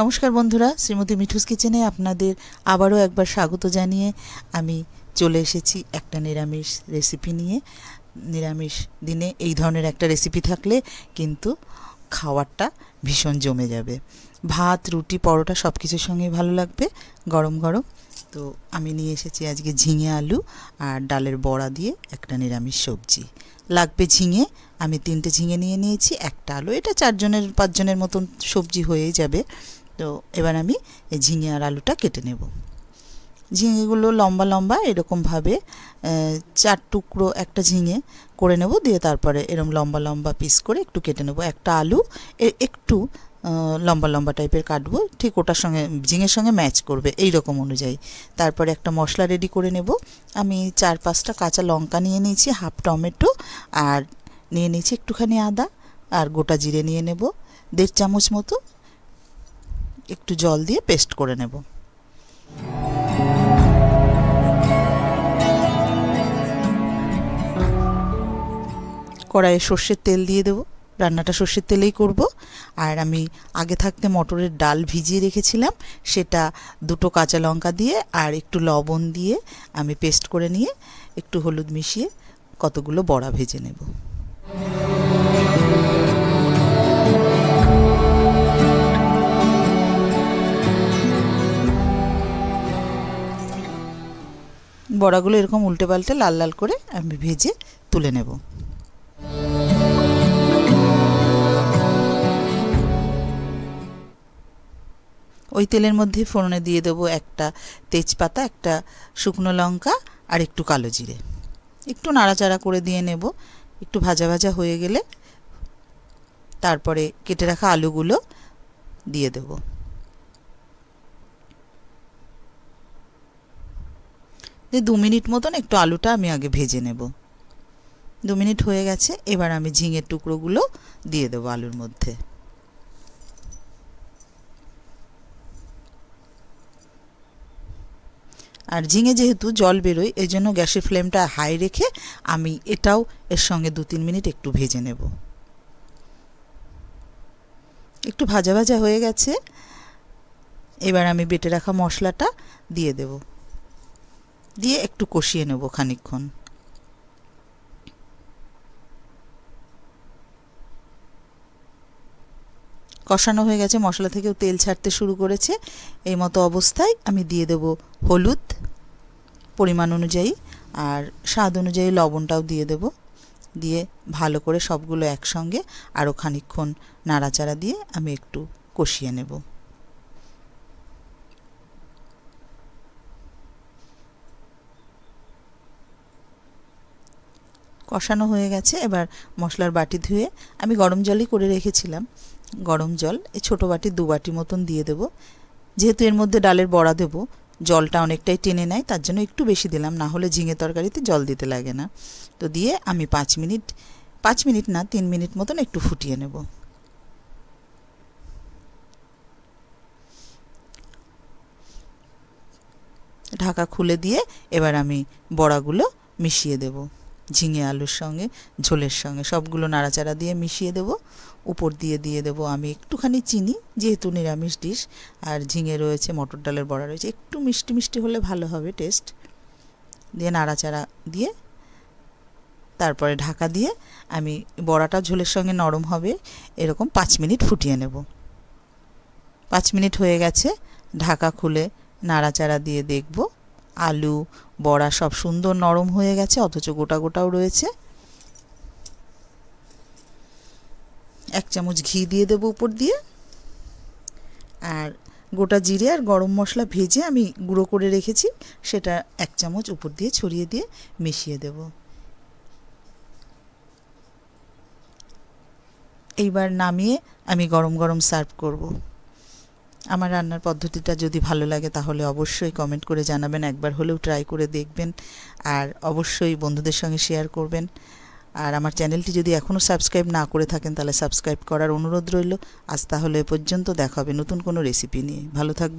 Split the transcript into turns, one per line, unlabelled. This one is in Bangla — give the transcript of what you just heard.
নমস্কার বন্ধুরা, শ্রীমতী মিঠুস কিচেনে আপনাদের আবারও একবার স্বাগত জানিয়ে আমি চলে এসেছি একটা নিরামিষ রেসিপি নিয়ে। নিরামিষ দিনে এই ধরনের একটা রেসিপি থাকলে কিন্তু খাওয়ারটা ভীষণ জমে যাবে। ভাত, রুটি, পরোটা সব কিছুর সঙ্গে ভালো লাগবে, গরম গরম। তো আমি নিয়ে এসেছি আজকে ঝিঙে আলু আর ডালের বড়া দিয়ে একটা নিরামিষ সবজি। লাগবে ঝিঙে, আমি তিনটে ঝিঙে নিয়ে নিয়েছি, একটা আলু, এটা চারজনের, পাঁচজনের মতন সবজি হয়েই যাবে। তো এবার আমি এই ঝিঙে আর আলুটা কেটে নেব। ঝিঙেগুলো লম্বা লম্বা এরকমভাবে চার টুকরো একটা ঝিঙে করে নেব, দিয়ে তারপরে এরকম লম্বা লম্বা পিস করে একটু কেটে নেব। একটা আলু একটু লম্বা লম্বা টাইপের কাটবো, ঠিক ওটার সঙ্গে, ঝিঙের সঙ্গে ম্যাচ করবে এই রকম অনুযায়ী। তারপরে একটা মশলা রেডি করে নেব। আমি চার পাঁচটা কাঁচা লঙ্কা নিয়ে নিয়েছি হাফ টমেটো, আর নিয়ে নিয়েছি একটুখানি আদা, আর গোটা জিরে নিয়ে নেব, দেড় চামচ মতো। একটু জল দিয়ে পেস্ট করে নেব। কড়াইয়ে সর্ষের তেল দিয়ে দেবো। রান্নাটা সর্ষের তেলেই করব। আর আমি আগে থাকতে মটরের ডাল ভিজিয়ে রেখেছিলাম। সেটা দুটো কাঁচা লঙ্কা দিয়ে আর একটু লবণ দিয়ে আমি পেস্ট করে নিয়ে একটু হলুদ মিশিয়ে কতগুলো বড়া ভেজে নেব। বড়াগুলো এরকম উল্টে পাল্টে লাল লাল করে আমি ভেজে তুলে নেব। ওই তেলের মধ্যে ফোড়নে দিয়ে দেবো একটা তেজপাতা, একটা শুকনো লঙ্কা আর একটু কালো জিরে। একটু নাড়াচাড়া করে দিয়ে নেব। একটু ভাজা ভাজা হয়ে গেলে তারপরে কেটে রাখা আলুগুলো দিয়ে দেব। দিয়ে দু মিনিট মতন একটু আলুটা আমি আগে ভেজে নেব। দু মিনিট হয়ে গেছে, এবার আমি ঝিঙের টুকরোগুলো দিয়ে দেবো আলুর মধ্যে। আর ঝিঙে যেহেতু জল বেরোয় এই জন্য গ্যাসের ফ্লেমটা হাই রেখে আমি এটাও এর সঙ্গে দু তিন মিনিট একটু ভেজে নেব। একটু ভাজা ভাজা হয়ে গেছে, এবার আমি বেটে রাখা মশলাটা দিয়ে দেব। দিয়ে একটু কষিয়ে নেব খানিকক্ষণ। কষানো হয়ে গেছে, মশলা থেকেও তেল ছাড়তে শুরু করেছে। এই মতো অবস্থায় আমি দিয়ে দেব হলুদ পরিমাণ অনুযায়ী আর স্বাদ অনুযায়ী লবণটাও দিয়ে দেব। দিয়ে ভালো করে সবগুলো একসঙ্গে আরও খানিকক্ষণ নাড়াচাড়া দিয়ে আমি একটু কষিয়ে নেব। কষানো হয়ে গেছে। এবার মশলার বাটি ধুয়ে আমি গরম জলই করে রেখেছিলাম। গরম জল, এই ছোটো বাটি দু বাটি মতন দিয়ে দেবো। যেহেতু এর মধ্যে ডালের বড়া দেবো, জলটা অনেকটাই টেনে নেয়, তার জন্য একটু বেশি দিলাম, না হলে ঝিঙে তরকারিতে জল দিতে লাগে না। তো দিয়ে আমি পাঁচ মিনিট পাঁচ মিনিট না, তিন মিনিট মতন একটু ফুটিয়ে নেব। ঢাকা খুলে দিয়ে এবার আমি বড়াগুলো মিশিয়ে দেব। ঝিঙে আলুর সঙ্গে, ঝোলের সঙ্গে। সবগুলো নাড়াচাড়া দিয়ে মিশিয়ে দেব। উপর দিয়ে দিয়ে দেব আমি একটুখানি চিনি, যেহেতু নিরামিষ ডিশ। আর ঝিঙে রয়েছে, মটর ডালের বড়া রয়েছে। একটু মিষ্টি মিষ্টি হলে ভালো হবে টেস্ট। দিয়ে নাড়াচাড়া দিয়ে, তারপরে ঢাকা দিয়ে আমি বড়াটা ঝোলের সঙ্গে নরম হবে, এরকম পাঁচ মিনিট ফুটিয়ে নেব। পাঁচ মিনিট হয়ে গেছে, ঢাকা খুলে নাড়াচাড়া দিয়ে দেখব। আলু, বড়া সব সুন্দর নরম হয়ে গেছে, অথচ গোটা গোটাও রয়েছে। এক চামচ ঘি দিয়ে দেবো উপর দিয়ে। আর গোটা জিরে আর গরম মশলা ভেজে আমি গুঁড়ো করে রেখেছি, সেটা এক চামচ উপর দিয়ে ছড়িয়ে দিয়ে মিশিয়ে দেব। এইবার নামিয়ে আমি গরম গরম সার্ভ করব। আমার রান্নার পদ্ধতিটা যদি ভালো লাগে তাহলে অবশ্যই কমেন্ট করে জানাবেন, একবার হলেও ট্রাই করে দেখবেন আর অবশ্যই বন্ধুদের সঙ্গে শেয়ার করবেন। আর আমার চ্যানেলটি যদি এখনও সাবস্ক্রাইব না করে থাকেন তাহলে সাবস্ক্রাইব করার অনুরোধ রইল। আজ তাহলে এ পর্যন্ত দেখা হবে নতুন কোনো রেসিপি নিয়ে। ভালো থাকবেন।